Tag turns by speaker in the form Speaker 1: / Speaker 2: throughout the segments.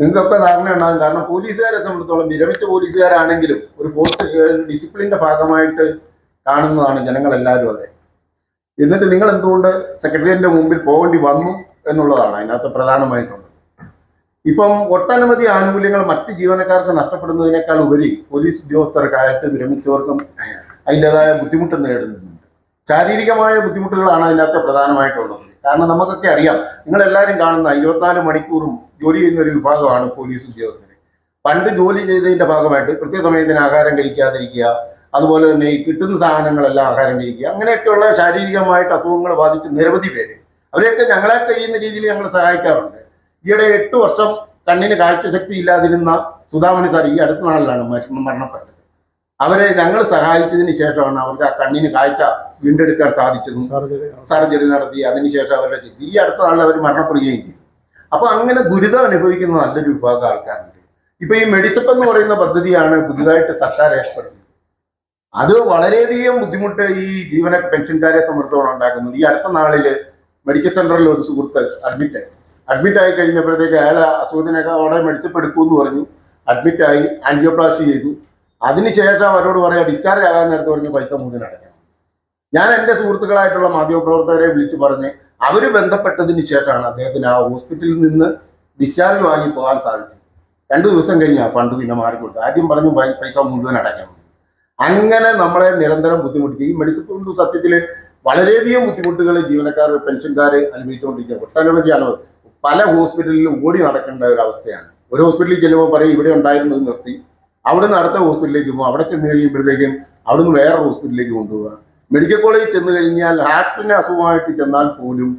Speaker 1: നിങ്ങൾക്കൊക്കെ ധാരണ ഉണ്ടാകും കാരണം പോലീസുകാരെ സംബന്ധിച്ചോളം വിരമിച്ച പോലീസുകാരാണെങ്കിലും ഒരു ഫോഴ്സ് ഡിസിപ്ലിന്റെ ഭാഗമായിട്ട് കാണുന്നതാണ് ജനങ്ങളെല്ലാവരും അതെ. എന്നിട്ട് നിങ്ങൾ എന്തുകൊണ്ട് സെക്രട്ടേറിയറ്റിന്റെ മുമ്പിൽ പോകേണ്ടി വന്നു എന്നുള്ളതാണ് അതിനകത്ത് പ്രധാനമായിട്ടുള്ളത്. ഇപ്പം ഒട്ടനവധി ആനുകൂല്യങ്ങൾ മറ്റ് ജീവനക്കാർക്ക് നഷ്ടപ്പെടുന്നതിനേക്കാൾ ഉപരി പോലീസ് ഉദ്യോഗസ്ഥർക്കായിട്ട് വിരമിച്ചവർക്കും അതിന്റെതായ ബുദ്ധിമുട്ട് നേടുന്നുണ്ട് ശാരീരികമായ ബുദ്ധിമുട്ടുകളാണ് അതിനകത്ത് പ്രധാനമായിട്ടുള്ളത്. കാരണം നമുക്കൊക്കെ അറിയാം നിങ്ങൾ എല്ലാവരും കാണുന്ന ഇരുപത്തിനാല് മണിക്കൂറും ജോലി ചെയ്യുന്ന ഒരു വിഭാഗമാണ് പോലീസ് ഉദ്യോഗസ്ഥർ പണ്ട് ജോലി ചെയ്തതിന്റെ ഭാഗമായിട്ട് കൃത്യസമയത്തിന് ആഹാരം കഴിക്കാതിരിക്കുക അതുപോലെ തന്നെ ഈ കിട്ടുന്ന സാധനങ്ങളെല്ലാം ആഹാരം കഴിക്കുക അങ്ങനെയൊക്കെയുള്ള ശാരീരികമായിട്ട് അസുഖങ്ങൾ ബാധിച്ച് നിരവധി പേര്. അവരെയൊക്കെ ഞങ്ങളെ കഴിയുന്ന രീതിയിൽ ഞങ്ങൾ സഹായിക്കാറുണ്ട്. ഈയിടെ എട്ട് വർഷം കണ്ണിന് കാഴ്ചശക്തി ഇല്ലാതിരുന്ന സുധാമണി സാർ ഈ അടുത്ത നാളിലാണ് മര- മരണപ്പെട്ടത്. അവരെ ഞങ്ങൾ സഹായിച്ചതിന് ശേഷമാണ് അവർക്ക് ആ കണ്ണിന് കാഴ്ച വീണ്ടെടുക്കാൻ സാധിച്ചതും. സർജറി നടത്തി അതിനുശേഷം അവരുടെ ചികിത്സ. ഈ അടുത്ത നാളിൽ അവർ മരണപ്പെടുകയും ചെയ്തു അപ്പൊ അങ്ങനെ ദുരിതം അനുഭവിക്കുന്ന നല്ലൊരു വിഭാഗം ആൾക്കാരുണ്ട്. ഇപ്പൊ ഈ മെഡിസപ്പ് എന്ന് പറയുന്ന പദ്ധതിയാണ് പുതുതായിട്ട് സർക്കാർ ഏർപ്പെടുത്തിയത്. അത് വളരെയധികം ബുദ്ധിമുട്ട് ഈ ജീവന പെൻഷൻകാരെ സംബന്ധിച്ചോളം ഉണ്ടാക്കുന്നത് ഈ അടുത്ത നാളിൽ മെഡിക്കൽ സെന്ററിൽ ഒരു സുഹൃത്ത് അഡ്മിറ്റ് ആയി. അഡ്മിറ്റ് ആയി കഴിഞ്ഞപ്പോഴത്തേക്ക് അയാൾ അസുഖത്തിനൊക്കെ അവിടെ മെഡിസപ്പ് എടുക്കുമെന്ന് പറഞ്ഞു. അഡ്മിറ്റായി ആൻജിയോപ്ലാസ്റ്റി ചെയ്തു. അതിനുശേഷം അവരോട് പറയാം ഡിസ്ചാർജ് ആകാൻ നേരത്തെ പറഞ്ഞ് പൈസ മുഴുവൻ അടയ്ക്കണം. ഞാൻ എന്റെ സുഹൃത്തുക്കളായിട്ടുള്ള മാധ്യമപ്രവർത്തകരെ വിളിച്ചു പറഞ്ഞ് അവർ ബന്ധപ്പെട്ടതിന് ശേഷമാണ് അദ്ദേഹത്തിന് ആ ഹോസ്പിറ്റലിൽ നിന്ന് ഡിസ്ചാർജ് വാങ്ങി പോകാൻ സാധിച്ചത്. രണ്ടു ദിവസം കഴിഞ്ഞാൽ ഫണ്ട് പിന്നെ മാറിക്കൊടുത്തു. ആദ്യം പറഞ്ഞു പൈസ മുഴുവൻ അടയ്ക്കണം. അങ്ങനെ നമ്മളെ നിരന്തരം ബുദ്ധിമുട്ടിക്കും ഈ മെഡിസിൻ കൊണ്ട് സത്യത്തിൽ വളരെയധികം ബുദ്ധിമുട്ടുകൾ ജീവനക്കാർ പെൻഷൻകാർ അനുഭവിച്ചുകൊണ്ടിരിക്കുക. ഒട്ടനവധി അളവ് പല ഹോസ്പിറ്റലിലും ഓടി നടക്കേണ്ട ഒരു അവസ്ഥയാണ്. ഒരു ഹോസ്പിറ്റലിൽ ചെല്ലുമ്പോൾ പറയും ഇവിടെ ഉണ്ടായിരുന്നത് നിർത്തി. അവിടെ നിന്ന് അടുത്ത ഹോസ്പിറ്റലിലേക്ക് പോകും അവിടെ ചെന്ന് കഴിയുമ്പോഴത്തേക്കും അവിടെ നിന്ന് വേറെ ഹോസ്പിറ്റലിലേക്ക് കൊണ്ടുപോകുക മെഡിക്കൽ കോളേജിൽ ചെന്ന് കഴിഞ്ഞാൽ ഹാർട്ടിന് അസുഖമായിട്ട് ചെന്നാൽ പോലും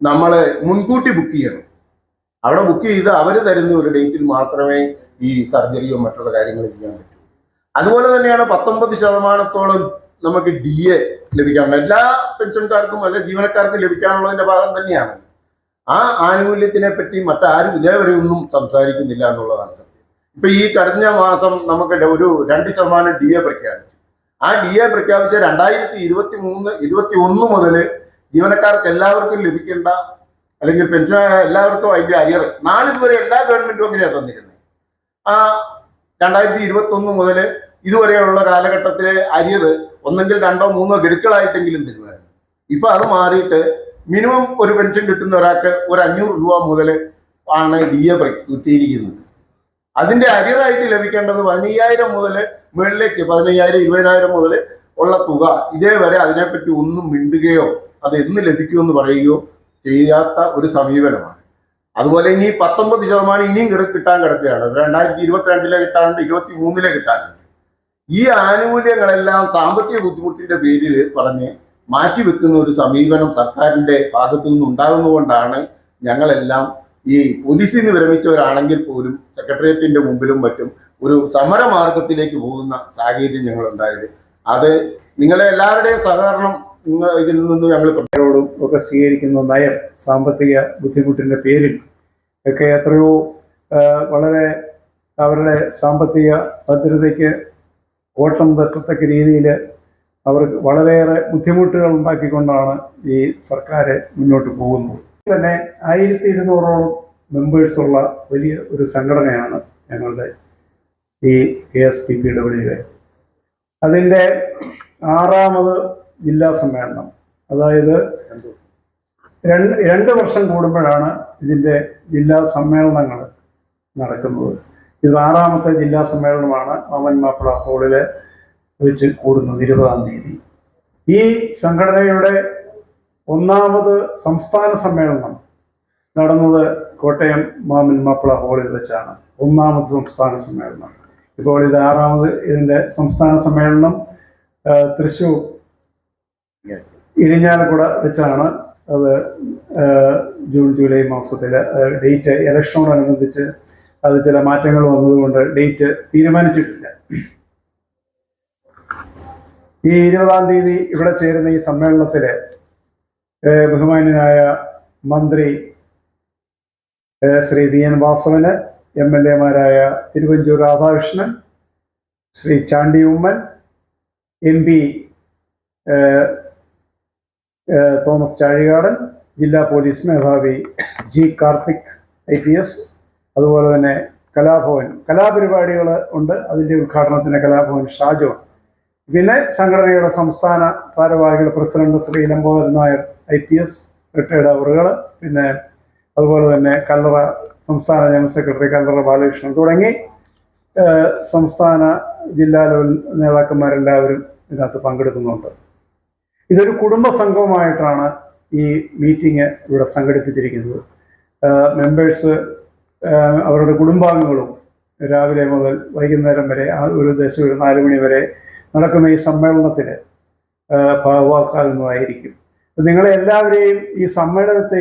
Speaker 1: നമ്മൾ മുൻകൂട്ടി ബുക്ക് ചെയ്യണം. അവിടെ ബുക്ക് ചെയ്ത് അവർ തരുന്ന ഒരു ഡേറ്റിൽ മാത്രമേ ഈ സർജറിയോ മറ്റുള്ള കാര്യങ്ങൾ ചെയ്യാൻ പറ്റൂ. അതുപോലെ തന്നെയാണ് പത്തൊമ്പത് ശതമാനത്തോളം നമുക്ക് ഡി എ ലഭിക്കാറുണ്ട് എല്ലാ പെൻഷൻകാർക്കും അല്ല ജീവനക്കാർക്കും ലഭിക്കാനുള്ളതിന്റെ ഭാഗം തന്നെയാണ്. ആ ആനുകൂല്യത്തിനെ പറ്റി മറ്റാരും ഇതേവരെ ഒന്നും സംസാരിക്കുന്നില്ല എന്നുള്ളതാണ് ഇപ്പൊ ഈ കഴിഞ്ഞ മാസം നമുക്ക് ഒരു രണ്ട് ശതമാനം ഡി എ പ്രഖ്യാപിച്ചു. ആ ഡി എ പ്രഖ്യാപിച്ച രണ്ടായിരത്തി ഇരുപത്തി മൂന്ന് ഇരുപത്തി ഒന്ന് മുതൽ ജീവനക്കാർക്ക് എല്ലാവർക്കും ലഭിക്കേണ്ട അല്ലെങ്കിൽ പെൻഷൻ എല്ലാവർക്കും അതിന്റെ അയർ നാളിതുവരെ എല്ലാ ഗവൺമെന്റും അങ്ങനെയാണ് തന്നിരുന്നത് ആ രണ്ടായിരത്തി ഇരുപത്തി ഒന്ന് മുതൽ ഇതുവരെയുള്ള കാലഘട്ടത്തിലെ അരിയർ ഒന്നെങ്കിൽ രണ്ടോ മൂന്നോ ഗഡുക്കളായിട്ടെങ്കിലും തരുമായിരുന്നു ഇപ്പൊ അത് മാറിയിട്ട് മിനിമം ഒരു പെൻഷൻ കിട്ടുന്ന ഒരാൾക്ക് ഒരു അഞ്ഞൂറ് രൂപ മുതൽ ആണ് ഡി എ കുത്തിയിരിക്കുന്നത് അതിന്റെ അരിയറായിട്ട് ലഭിക്കേണ്ടത് പതിനയ്യായിരം മുതൽ മുകളിലേക്ക് പതിനയ്യായിരം ഇരുപതിനായിരം മുതൽ ഉള്ള തുക. ഇതേവരെ അതിനെപ്പറ്റി ഒന്നും മിണ്ടുകയോ അത് എന്ന് ലഭിക്കുമെന്ന് പറയുകയോ ചെയ്യാത്ത ഒരു സമീപനമാണ്. അതുപോലെ ഇനി പത്തൊമ്പത് ശതമാനം ഇനിയും കിട കിട്ടാൻ കിടക്കുകയാണ്. രണ്ടായിരത്തി ഇരുപത്തിരണ്ടിലെ കിട്ടാനുണ്ട് ഇരുപത്തി മൂന്നിലെ കിട്ടാനുണ്ട് ഈ ആനുകൂല്യങ്ങളെല്ലാം സാമ്പത്തിക ബുദ്ധിമുട്ടിന്റെ പേരിൽ പറഞ്ഞ് മാറ്റിവെക്കുന്ന ഒരു സമീപനം സർക്കാരിന്റെ ഭാഗത്തു നിന്ന് ഉണ്ടാകുന്നതുകൊണ്ടാണ് ഞങ്ങളെല്ലാം ഈ പോലീസിൽ നിന്ന് വിരമിച്ചവരാണെങ്കിൽ പോലും സെക്രട്ടേറിയറ്റിന്റെ മുമ്പിലും മറ്റും ഒരു സമരമാർഗത്തിലേക്ക് പോകുന്ന സാഹചര്യം ഞങ്ങൾ ഉണ്ടായത് അത് നിങ്ങളെ എല്ലാവരുടെയും സഹകരണം നിങ്ങൾ ഇതിൽ നിന്ന് ഞങ്ങൾ ോടും
Speaker 2: ഒക്കെ സ്വീകരിക്കുന്ന നയം സാമ്പത്തിക ബുദ്ധിമുട്ടിന്റെ പേരിൽ ഒക്കെ എത്രയോ വളരെ അവരുടെ സാമ്പത്തിക ഭദ്രതയ്ക്ക് ഓട്ടം തട്ടത്തക്ക രീതിയിൽ അവർക്ക് വളരെയേറെ ബുദ്ധിമുട്ടുകൾ ഉണ്ടാക്കിക്കൊണ്ടാണ് ഈ സർക്കാർ മുന്നോട്ട് പോകുന്നത്. തന്നെ ആയിരത്തി ഇരുന്നൂറോളം മെമ്പേഴ്സുള്ള വലിയ ഒരു സംഘടനയാണ് ഞങ്ങളുടെ ഈ K S P P W അതിന്റെ ആറാമത് ജില്ലാ സമ്മേളനം അതായത് രണ്ട് രണ്ട് വർഷം കൂടുമ്പോഴാണ് ഇതിന്റെ ജില്ലാ സമ്മേളനങ്ങൾ നടക്കുന്നത്. ഇത് ആറാമത്തെ ജില്ലാ സമ്മേളനമാണ് മാമൻ മാപ്പിള ഹാളിൽ വെച്ച് കൂടുന്നത് ഇരുപതാം തീയതി. ഈ സംഘടനയുടെ ഒന്നാമത് സംസ്ഥാന സമ്മേളനം നടന്നത് കോട്ടയം മാമൻ മാപ്പിള ഹാളിൽ വെച്ചാണ്. ഒന്നാമത് സംസ്ഥാന സമ്മേളനം. ഇപ്പോൾ ഇത് ആറാമത് ഇതിന്റെ സംസ്ഥാന സമ്മേളനം തൃശൂർ ഇരിഞ്ഞാലക്കുട വെച്ചാണ്. അത് ജൂൺ ജൂലൈ മാസത്തിൽ ഡേറ്റ് ഇലക്ഷനോടനുബന്ധിച്ച് അത് ചില മാറ്റങ്ങൾ വന്നതുകൊണ്ട് ഡേറ്റ് തീരുമാനിച്ചിട്ടില്ല. ഈ ഇരുപതാം തീയതി ഇവിടെ ചേരുന്ന ഈ സമ്മേളനത്തിൽ ബഹുമാന്യനായ മന്ത്രി ശ്രീ വി എൻ വാസവന് എം എൽ എമാരായ തിരുവഞ്ചൂർ രാധാകൃഷ്ണൻ ശ്രീ ചാണ്ടി ഉമ്മൻ എം പി തോമസ് ചാഴികാടൻ ജില്ലാ പോലീസ് മേധാവി G Karthik I P S അതുപോലെ തന്നെ കലാഭവൻ. കലാപരിപാടികൾ ഉണ്ട്. അതിന്റെ ഉദ്ഘാടനത്തിന് കലാഭവൻ ഷാജോൺ പിന്നെ സംഘടനയുടെ സംസ്ഥാന ഭാരവാഹികളുടെ president Shri Lambodaran Nair I P S retired അവറുകൾ പിന്നെ അതുപോലെ തന്നെ കല്ലറ സംസ്ഥാന ജനറൽ സെക്രട്ടറി കല്ലറ ബാലകൃഷ്ണൻ തുടങ്ങി സംസ്ഥാന ജില്ലാ ലെവൽ നേതാക്കന്മാരെല്ലാവരും ഇതിനകത്ത് പങ്കെടുക്കുന്നുണ്ട്. ഇതൊരു കുടുംബ സംഘവുമായിട്ടാണ് ഈ മീറ്റിംഗ് ഇവിടെ സംഘടിപ്പിച്ചിരിക്കുന്നത്. മെമ്പേഴ്സ് അവരുടെ കുടുംബാംഗങ്ങളും രാവിലെ മുതൽ വൈകുന്നേരം വരെ ആ ഒരു ദിവസം ഒരു നാല് മണി വരെ നടക്കുന്ന ഈ സമ്മേളനത്തിന് ഭാഗവാക്കാകുന്നതായിരിക്കും. നിങ്ങളെ എല്ലാവരെയും ഈ സമ്മേളനത്തെ